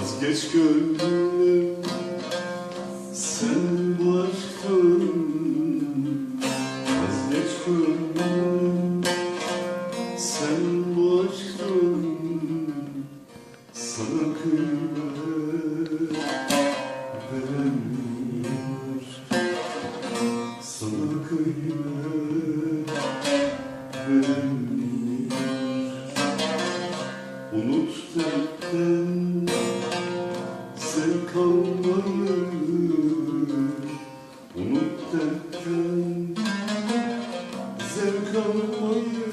Vazgeç gönlüm sen bu zevk almayı Unut dertten zevk almayı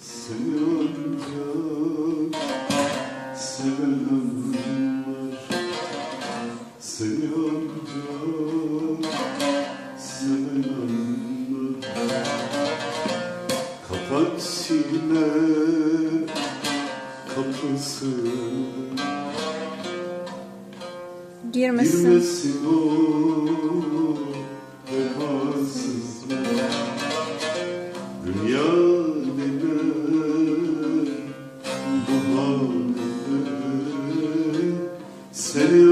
Seni ancak seven anlar Seni ancak seven Kapat sine kapısı Girmesin. Girmesin Dünya bu halde Seni